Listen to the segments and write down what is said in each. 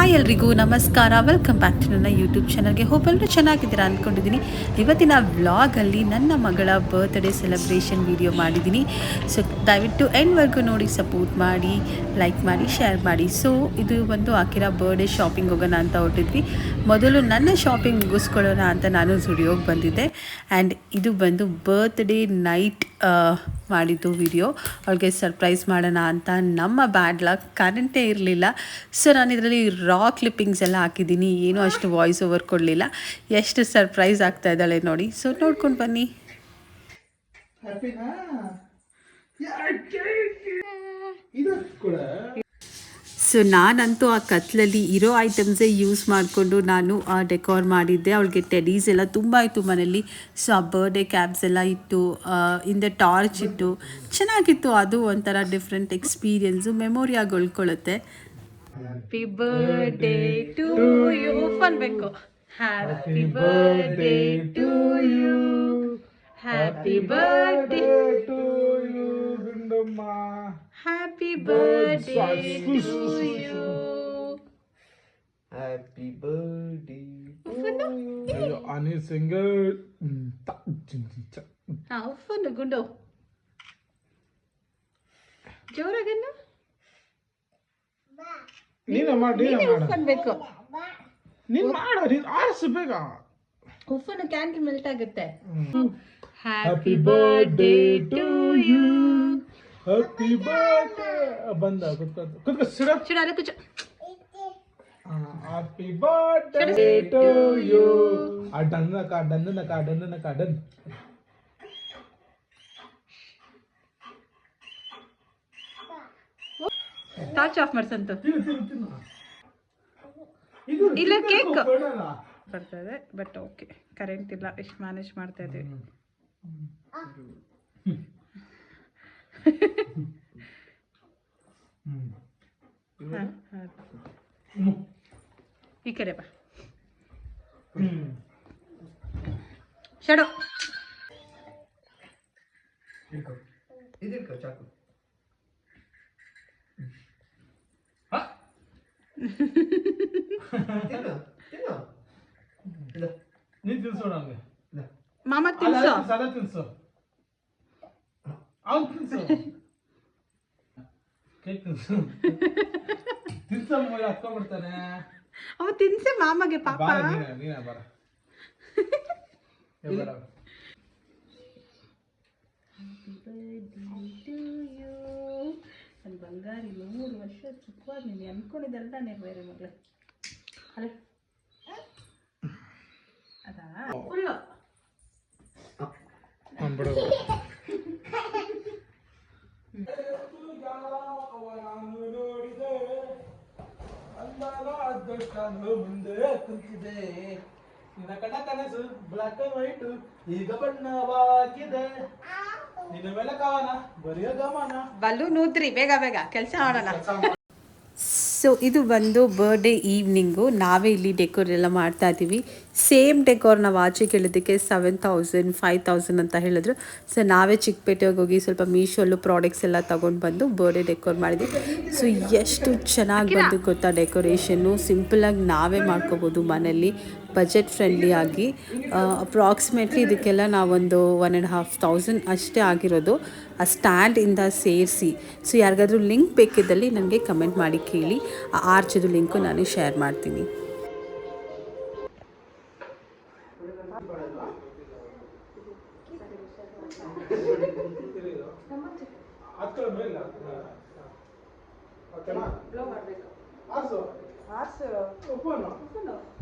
Hi ಎಲ್ರಿಗೂ, ನಮಸ್ಕಾರ. Welcome back to ನನ್ನ ಯೂಟ್ಯೂಬ್ ಚಾನಲ್ಗೆ ಹೋಪ್ ಎಲ್ಲರೂ ಚೆನ್ನಾಗಿದ್ದೀರಾ ಅಂದ್ಕೊಂಡಿದ್ದೀನಿ ಇವತ್ತಿನ ವ್ಲಾಗಲ್ಲಿ ನನ್ನ ಮಗಳ ಬರ್ತ್ಡೇ ಸೆಲೆಬ್ರೇಷನ್ ವಿಡಿಯೋ ಮಾಡಿದ್ದೀನಿ. ಸೊ ದಯವಿಟ್ಟು ಎಂಡ್ವರೆಗೂ ನೋಡಿ ಸಪೋರ್ಟ್ ಮಾಡಿ ಲೈಕ್ ಮಾಡಿ ಶೇರ್ ಮಾಡಿ. ಸೊ ಇದು ಬಂದು ಆಕಿರ ಬರ್ಡೇ ಶಾಪಿಂಗ್ ಹೋಗೋಣ ಅಂತ ಹೊರಟಿದ್ವಿ. ಮೊದಲು ನನ್ನ ಶಾಪಿಂಗ್ ಮುಗಿಸ್ಕೊಳ್ಳೋಣ ಅಂತ ನಾನು ಸ್ಟುಡಿಯೋಗೆ ಬಂದಿದ್ದೆ. ಆ್ಯಂಡ್ ಇದು ಬಂದು ಬರ್ತ್ಡೇ ನೈಟ್ ಮಾಡಿದ್ದು ವಿಡಿಯೋ ಅವಳಿಗೆ ಸರ್ಪ್ರೈಸ್ ಮಾಡೋಣ ಅಂತ. ನಮ್ಮ ಬ್ಯಾಡ್ ಲಕ್ ಕರೆಂಟೇ ಇರಲಿಲ್ಲ. ಸೊ ನಾನು ಇದರಲ್ಲಿ ರಾ ಕ್ಲಿಪ್ಪಿಂಗ್ಸ್ ಎಲ್ಲ ಹಾಕಿದ್ದೀನಿ. ಏನೂ ಅಷ್ಟು ವಾಯ್ಸ್ ಓವರ್ ಕೊಡಲಿಲ್ಲ. ಎಷ್ಟು ಸರ್ಪ್ರೈಸ್ ಆಗ್ತಾ ಇದ್ದಾಳೆ ನೋಡಿ. ಸೊ ನೋಡ್ಕೊಂಡು ಬನ್ನಿ. ಸೊ ನಾನಂತೂ ಆ ಕತ್ಲಲ್ಲಿ ಇರೋ ಐಟಮ್ಸೇ ಯೂಸ್ ಮಾಡಿಕೊಂಡು ನಾನು ಡೆಕೋರ್ ಮಾಡಿದ್ದೆ. ಅವಳಿಗೆ ಟೆಡೀಸ್ ಎಲ್ಲ ತುಂಬ ಇತ್ತು ಮನೇಲಿ ಸೊ ಆ ಬರ್ಡೇ ಕ್ಯಾಬ್ಸ್ ಎಲ್ಲ ಇತ್ತು ಹಿಂದೆ ಟಾರ್ಚ್ ಇತ್ತು ಚೆನ್ನಾಗಿತ್ತು. ಅದು ಒಂಥರ ಡಿಫ್ರೆಂಟ್ ಎಕ್ಸ್ಪೀರಿಯನ್ಸು ಮೆಮೊರಿಯಾಗಿ ಉಳ್ಕೊಳ್ಳುತ್ತೆ. ಹ್ಯಾಪಿ ಬರ್ಡೇ ಟು ಯು ಅನ್ಬೇಕು happy birthday to you happy birthday to you Gundamma happy birthday to you happy birthday ಅಯ್ಯೋ ಅನಿ ಸಿಂಗಲ್ ಹಾ ಉಪ್ಪನ್ನು ಗುಂಡು ಜೋರಾಗನ್ನು ನೀನ ಮಾಡಿ ನೀನ ಮಾಡ. ಅನ್ಬೇಕು ನೀನ್ ಮಾಡ ನೀನ್ ಆರಿಸು ಬೇಗ. ಉಪ್ಪನ್ನು ಕ್ಯಾಂಡಲ್ ಮೆಲ್ಟ್ ಆಗುತ್ತೆ. Happy birthday to you happy birthday ಬಂದ ಕುತ್ಕೋ ಕುತ್ಕೋ ಸಿಡ. ಚೂಡ ಅಲ್ಲ ಆ ಹ್ಯಾಪಿ ಬರ್ಡೇ ಟು ಯು ಆ ಡನ್ನ ಕಾ ಡನ್ನ ಕಾ ಡನ್ನ ಕಾ ಡನ್. ಟಾರ್ಚ್ ಆಫ್ ಮಾಡ್ಸಂತು ಇಲ್ಲ, ಕೇಕ್ ಬರ್ತಾ ಇದೆ ಬಟ್ ಓಕೆ ಕರೆಂಟ್ ಇಲ್ಲ ಎಷ್ಟು ಮ್ಯಾನೇಜ್ ಮಾಡ್ತಾ ಇದ್ದೀವಿ. ಈ ಕಡೆ ಬಾ. ಶಡೋ ನೀನ್ ತಿನ್ಸು ನಮ್ಗೆ ಮಾಮ ತಿನ್ಸು. ಸಲ ತಿನ್ಸು. ಅವ್ನು ತಿನ್ಸು. ಕೇಕ್ ತಿನ್ಸು. ತಿನ್ಸ ಹತ್ಕೊಂಡ್ಬಿಡ್ತಾನೆ. ಅವ ತಿನ್ಸೆ ಮಾಮಗೆ ಪಾಪ. ಬಾರ ನೀನ ಬಾರ. ಬಂಗಾರಿ ಮೂರು ವರ್ಷ ಚಿಕ್ಕವಾಗ ನೀನು ತಾನೇ ಬೇರೆ ಮಗಳೇ. ಅದಾ? ಫುಲ್ಲು ಮುಂದೆ ಕುಂತಿದೆ ನಿನ್ನ ಕಣ್ಣ ಕನಸು ಬ್ಲಾಕ್ ಅಂಡ್ ವೈಟ್ ಈಗ ಬಣ್ಣವಾಗಿದೆ ನೂತ್ರಿ ಬಲೂನ್ ಊದ್ರಿ ಬೇಗ ಬೇಗ ಕೆಲಸ ಮಾಡೋಣ. ಸೊ ಇದು ಬಂದು ಬರ್ಡೇ ಈವ್ನಿಂಗು ನಾವೇ ಇಲ್ಲಿ ಡೆಕೋರ್ ಎಲ್ಲ ಮಾಡ್ತಾ ಇದ್ದೀವಿ. ಸೇಮ್ ಡೆಕೋರ್ ನಾವು ಆಚೆ ಕೇಳೋದಕ್ಕೆ ಸೆವೆನ್ ತೌಸಂಡ್ ಫೈವ್ ತೌಸಂಡ್ ಅಂತ ಹೇಳಿದ್ರು. ಸೊ ನಾವೇ ಚಿಕ್ಕಪೇಟೆಗೆ ಹೋಗಿ ಸ್ವಲ್ಪ ಮೀಶೋಲ್ಲೂ ಪ್ರಾಡಕ್ಟ್ಸ್ ಎಲ್ಲ ತೊಗೊಂಡು ಬಂದು ಬರ್ಡೇ ಡೆಕೋರ್ ಮಾಡಿದ್ವಿ. ಸೊ ಎಷ್ಟು ಚೆನ್ನಾಗಿ ಬಂದು ಗೊತ್ತಾ ಡೆಕೋರೇಷನ್ನು ಸಿಂಪಲಾಗಿ ನಾವೇ ಮಾಡ್ಕೋಬೋದು ಮನೇಲಿ ಬಜೆಟ್ ಫ್ರೆಂಡ್ಲಿ ಆಗಿ ಅಪ್ರಾಕ್ಸಿಮೇಟ್ಲಿ ಇದಕ್ಕೆಲ್ಲ ನಾವೊಂದು ಒನ್ ಆ್ಯಂಡ್ ಹಾಫ್ ತೌಸಂಡ್ ಅಷ್ಟೇ ಆಗಿರೋದು ಆ ಸ್ಟ್ಯಾಂಡಿಂದ ಸೇರಿಸಿ ಸೊ ಯಾರಿಗಾದ್ರೂ ಲಿಂಕ್ ಬೇಕಿದ್ದಲ್ಲಿ ನನಗೆ ಕಮೆಂಟ್ ಮಾಡಿ ಕೇಳಿ ಆ ಆರ್ಚದು ಲಿಂಕು ನಾನು ಶೇರ್ ಮಾಡ್ತೀನಿ ಹತ್ಕೊಳ್ಳೋ ಮೇಲೆ ಓಕೆನಾ ಆರ್ಸು ಓಪನ್ ಸ್ಟಾರ್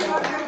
Gracias.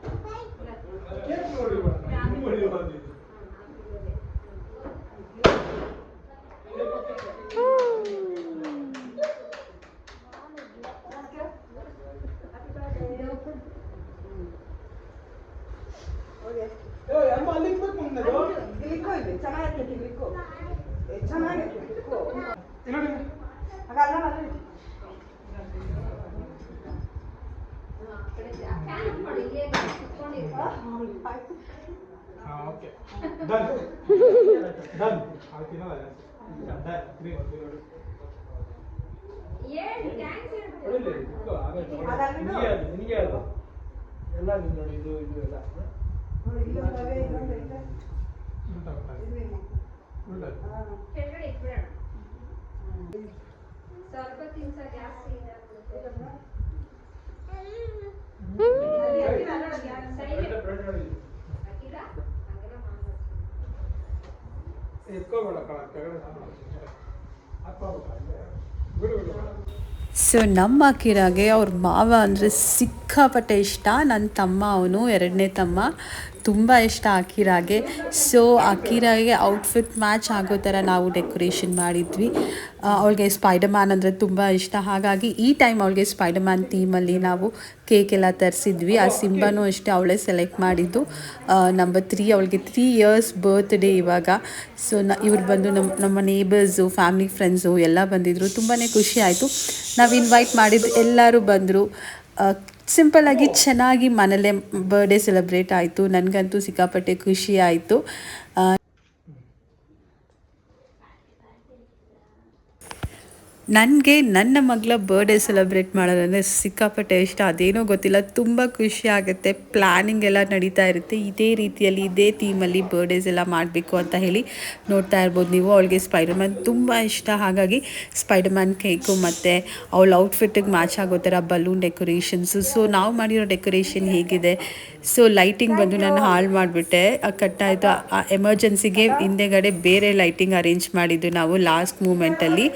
ನೋಡಿ ಬಾ. ಹಿಂಗ್ ಹೊಡಿ ಬಾ ನೀನು. ಏ, ಅಮ್ಮ ಅಲ್ಲಿಗೆ ಬೇಕು ಮುಂದೆ ಗ್ಲಿಕ್ಕೋ ಇಲ್ಲಿ ಚೆನ್ನಾಗೈತೆ ಗ್ಲಿಕ್ಕೋ ಚೆನ್ನಾಗೈತೆ ಗ್ಲಿಕ್ಕೋ ನೋಡಿ ಆಗ ಅಲ್ಲ ಅಲ್ಲ ಹಾ ಓಕೆ ಡನ್ ಡನ್ ತಿನ್ನಲ್ಲ ಡನ್ ಬಿಡು. ನಿನಗೆ ಅದು ನಿನಗೆ ಎಲ್ಲ ನೋಡಿ ಇದು ಇದು ಎಲ್ಲ ನೋಡಿ ಇದೆ. ಇದು ಇಲ್ಲ. ಸ್ವಲ್ಪ ತಿನ್ಸ ಜಾಸ್ತಿ ಅಲ್ಲಿ ಸೊ ನಮ್ಮ ಕಿರಾಗೆ ಅವ್ರ ಮಾವ ಅಂದರೆ ಸಿಕ್ಕಾಪಟ್ಟೆ ಇಷ್ಟ. ನನ್ನ ತಮ್ಮ ಅವನು ಎರಡನೇ ತಮ್ಮ. ತುಂಬ ಇಷ್ಟ ಅಕಿರಾಗೆ. ಸೊ ಅಕಿರಾಗೆ ಔಟ್ಫಿಟ್ ಮ್ಯಾಚ್ ಆಗೋ ಥರ ನಾವು ಡೆಕೋರೇಷನ್ ಮಾಡಿದ್ವಿ. ಅವಳಿಗೆ ಸ್ಪೈಡರ್ ಮ್ಯಾನ್ ಅಂದರೆ ತುಂಬ ಇಷ್ಟ. ಹಾಗಾಗಿ ಈ ಟೈಮ್ ಅವಳಿಗೆ ಸ್ಪೈಡರ್ ಮ್ಯಾನ್ ಥೀಮಲ್ಲಿ ನಾವು ಕೇಕ್ ಎಲ್ಲ ತರಿಸಿದ್ವಿ. ಆ ಸಿಂಬನೂ ಅಷ್ಟೇ ಅವಳೇ ಸೆಲೆಕ್ಟ್ ಮಾಡಿದ್ದು. ನಂಬರ್ ತ್ರೀ ಅವಳಿಗೆ ತ್ರೀ ಇಯರ್ಸ್ ಬರ್ತ್ಡೇ ಇವಾಗ. ಸೊ ನ ಇವ್ರು ಬಂದು ನಮ್ಮ ನಮ್ಮ ನೇಬರ್ಸು ಫ್ಯಾಮಿಲಿ ಫ್ರೆಂಡ್ಸು ಎಲ್ಲ ಬಂದಿದ್ದರು ತುಂಬಾ ಖುಷಿ ಆಯಿತು. ನಾವು ಇನ್ವೈಟ್ ಮಾಡಿದ್ದು ಎಲ್ಲರೂ ಬಂದರು. ಸಿಂಪಲ್ಲಾಗಿ ಚೆನ್ನಾಗಿ ಮನೇಲೆ ಬರ್ಡೇ ಸೆಲೆಬ್ರೇಟ್ ಆಯಿತು. ನನಗಂತೂ ಸಿಕ್ಕಾಪಟ್ಟೆ ಖುಷಿ ಆಯಿತು. ನನಗೆ ನನ್ನ ಮಗಳ ಬರ್ಡೇ ಸೆಲೆಬ್ರೇಟ್ ಮಾಡೋದಂದರೆ ಸಿಕ್ಕಾಪಟ್ಟೆ ಇಷ್ಟ. ಅದೇನೋ ಗೊತ್ತಿಲ್ಲ, ತುಂಬ ಖುಷಿ ಆಗುತ್ತೆ. ಪ್ಲ್ಯಾನಿಂಗ್ ಎಲ್ಲ ನಡೀತಾ ಇರುತ್ತೆ. ಇದೇ ರೀತಿಯಲ್ಲಿ, ಇದೇ ಥೀಮಲ್ಲಿ ಬರ್ಡೇಸ್ ಎಲ್ಲ ಮಾಡಬೇಕು ಅಂತ ಹೇಳಿ ನೋಡ್ತಾ ಇರ್ಬೋದು ನೀವು. ಅವಳಿಗೆ ಸ್ಪೈಡರ್ ಮ್ಯಾನ್ ತುಂಬ ಇಷ್ಟ. ಹಾಗಾಗಿ ಸ್ಪೈಡರ್ ಮ್ಯಾನ್ ಕೇಕು ಮತ್ತು ಅವಳ ಔಟ್ಫಿಟ್ಟಿಗೆ ಮ್ಯಾಚ್ ಆಗೋ ಥರ ಬಲೂನ್ ಡೆಕೋರೇಷನ್ಸು ಸೊ ನಾವು ಮಾಡಿರೋ ಡೆಕೋರೇಷನ್ ಹೇಗಿದೆ? ಸೊ ಲೈಟಿಂಗ್ ಬಂದು ನಾನು ಹಾಳು ಮಾಡಿಬಿಟ್ಟೆ. ಕಟ್ಟಾಯಿತು ಎಮರ್ಜೆನ್ಸಿಗೆ ಹಿಂದೆಗಡೆ ಬೇರೆ ಲೈಟಿಂಗ್ ಅರೇಂಜ್ ಮಾಡಿದ್ದು ನಾವು ಲಾಸ್ಟ್ ಮೂಮೆಂಟಲ್ಲಿ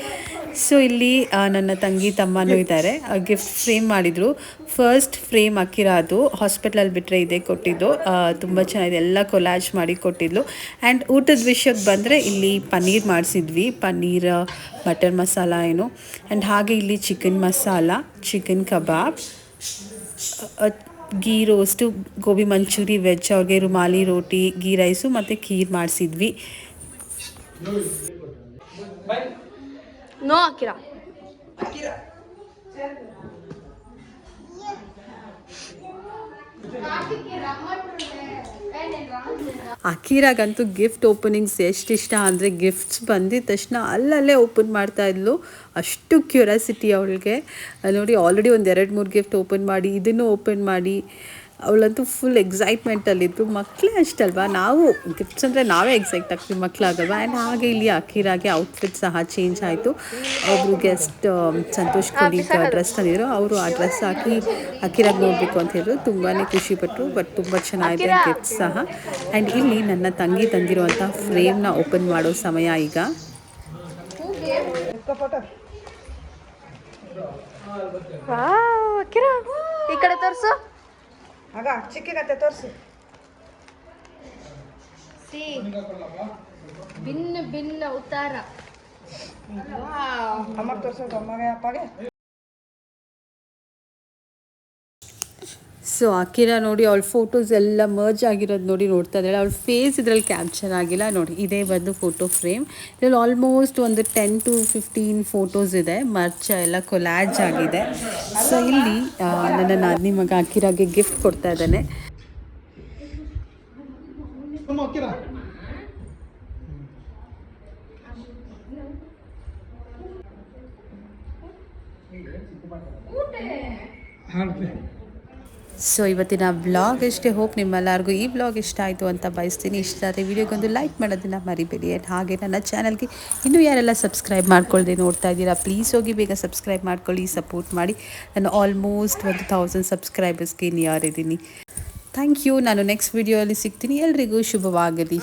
ಸೊ ಇಲ್ಲಿ ನನ್ನ ತಂಗಿ ತಮ್ಮನೂ ಇದ್ದಾರೆ. ಗಿಫ್ಟ್ ಫ್ರೇಮ್ ಮಾಡಿದರು. ಫಸ್ಟ್ ಫ್ರೇಮ್ ಅಕ್ಕಿರೋದು. ಹಾಸ್ಪಿಟ್ಲಲ್ಲಿ ಬಿಟ್ಟರೆ ಇದೇ ಕೊಟ್ಟಿದ್ದು. ತುಂಬ ಚೆನ್ನಾಗಿದೆ. ಎಲ್ಲ ಕೊಲಾಜ್ ಮಾಡಿ ಕೊಟ್ಟಿದ್ಲು. ಆ್ಯಂಡ್ ಊಟದ ವಿಷಯಕ್ಕೆ ಬಂದರೆ ಇಲ್ಲಿ ಪನ್ನೀರ್ ಮಾಡಿಸಿದ್ವಿ. ಪನ್ನೀರ್ ಬಟರ್ ಮಸಾಲ ಏನು. ಆ್ಯಂಡ್ ಹಾಗೆ ಇಲ್ಲಿ chicken masala chicken kebab ghee roast gobi manchurian veg ಅವ್ರಿಗೆ ರುಮಾಲಿ ರೋಟಿ ಗೀ ರೈಸು ಮತ್ತು ಖೀರ್ ಮಾಡಿಸಿದ್ವಿ. No, Akira. ಅಕೀರಾಗಂತೂ ಗಿಫ್ಟ್ ಓಪನಿಂಗ್ಸ್ ಎಷ್ಟು ಇಷ್ಟ ಅಂದರೆ ಗಿಫ್ಟ್ಸ್ ಬಂದಿದ ತಕ್ಷಣ ಅಲ್ಲಲ್ಲೇ ಓಪನ್ ಮಾಡ್ತಾ ಇದ್ಲು. ಅಷ್ಟು ಕ್ಯೂರಿಯಾಸಿಟಿ ಅವಳಿಗೆ. ನೋಡಿ ಆಲ್ರೆಡಿ ಒಂದು ಎರಡು ಮೂರು ಗಿಫ್ಟ್ ಓಪನ್ ಮಾಡಿ ಇದನ್ನು ಓಪನ್ ಮಾಡಿ. ಅವಳಂತೂ ಫುಲ್ ಎಕ್ಸೈಟ್ಮೆಂಟಲ್ಲಿದ್ದು ಮಕ್ಕಳೇ ಅಷ್ಟಲ್ವಾ? ನಾವು ಗಿಫ್ಟ್ಸ್ ಅಂದರೆ ನಾವೇ ಎಕ್ಸೈಟ್ ಆಗ್ತೀವಿ ಮಕ್ಕಳಾಗಲ್ವಾ ಆ್ಯಂಡ್ ಹಾಗೆ ಇಲ್ಲಿ ಅಖೀರಾಗೆ ಔಟ್ಫಿಟ್ ಸಹ ಚೇಂಜ್ ಆಯಿತು. ಒಬ್ಬರು ಗೆಸ್ಟ್ ಸಂತೋಷ್ ಕೊಡಿ ಡ್ರೆಸ್ ತಂದಿದ್ರು ಅವರು ಆ ಡ್ರೆಸ್ ಹಾಕಿ ಅಕಿರಾಗ್ ನೋಡಬೇಕು ಅಂತ ಹೇಳಿದ್ರು. ತುಂಬಾ ಖುಷಿಪಟ್ಟರು ಬಟ್ ತುಂಬ ಚೆನ್ನಾಗಿದೆ ಗಿಫ್ಟ್ಸ್ ಸಹ. ಆ್ಯಂಡ್ ಇಲ್ಲಿ ನನ್ನ ತಂಗಿ ತಂದಿರುವಂಥ ಫ್ರೇಮ್ನ ಓಪನ್ ಮಾಡೋ ಸಮಯ ಈಗ. ಈ ಕಡೆ ತೋರ್ಸು. ಆಗ ಚಿಕ್ಕಿಗತ್ತೆ ತೋರಿಸಿ. ಸಿ. ಭಿನ್ನ ಭಿನ್ನ ಉತ್ತಾರ. ಅಮ್ಮಗೆ ತೋರಿಸೋದು ಅಮ್ಮಗೆ ಅಪ್ಪಗೆ. ಸೊ ಅಕಿರಾ ನೋಡಿ ಅವಳ ಫೋಟೋಸ್ ಎಲ್ಲ ಮರ್ಜ್ ಆಗಿರೋದು ನೋಡಿ ನೋಡ್ತಾ ಇದ್ದಾಳೆ. ಅವಳ ಫೇಸ್ ಇದರಲ್ಲಿ ಕ್ಯಾಪ್ಚರ್ ಆಗಿಲ್ಲ. ನೋಡಿ ಇದೇ ಬಂದು ಫೋಟೋ ಫ್ರೇಮ್ ಇದರಲ್ಲಿ ಆಲ್ಮೋಸ್ಟ್ ಒಂದು ಟೆನ್ ಟು ಫಿಫ್ಟೀನ್ ಫೋಟೋಸ್ ಇದೆ. ಮರ್ಚ ಎಲ್ಲ ಕೊಲ್ಯಾಜ್ ಆಗಿದೆ. ಸೊ ಇಲ್ಲಿ ನನ್ನ ನಾನಿ ಮಗ ಅಕಿರಾಗೆ ಗಿಫ್ಟ್ ಕೊಡ್ತಾ ಇದ್ದಾನೆ. ನಮ್ಮ ಅಕ್ಕಿರ ಹಾಂ ಸೊ ಇವತ್ತಿನ ಬ್ಲಾಗ್ ಅಷ್ಟೇ ಹೋಪ್ ನಿಮ್ಮೆಲ್ಲರಿಗೂ ಈ ಬ್ಲಾಗ್ ಇಷ್ಟ ಆಯಿತು ಅಂತ ಬಯಸ್ತೀನಿ. ಇಷ್ಟ ಆದರೆ ವಿಡಿಯೋಗೊಂದು ಲೈಕ್ ಮಾಡೋದನ್ನು ಮರಿಬೇಡಿ. ಆ್ಯಂಡ್ ಹಾಗೆ ನನ್ನ ಚಾನಲ್ಗೆ ಇನ್ನೂ ಯಾರೆಲ್ಲ ಸಬ್ಸ್ಕ್ರೈಬ್ ಮಾಡ್ಕೊಳ್ಳ್ದೆ ನೋಡ್ತಾ ಇದ್ದೀರಾ ಪ್ಲೀಸ್ ಹೋಗಿ ಬೇಗ ಸಬ್ಸ್ಕ್ರೈಬ್ ಮಾಡ್ಕೊಳ್ಳಿ ಸಪೋರ್ಟ್ ಮಾಡಿ. ನಾನು ಆಲ್ಮೋಸ್ಟ್ ಒಂದು ಥೌಸಂಡ್ ಸಬ್ಸ್ಕ್ರೈಬರ್ಸ್ಗೆ ಇನ್ನು ಇದ್ದೀನಿ. ಥ್ಯಾಂಕ್ ಯು ನಾನು ನೆಕ್ಸ್ಟ್ ವಿಡಿಯೋಯಲ್ಲಿ ಸಿಗ್ತೀನಿ. ಎಲ್ರಿಗೂ ಶುಭವಾಗಲಿ.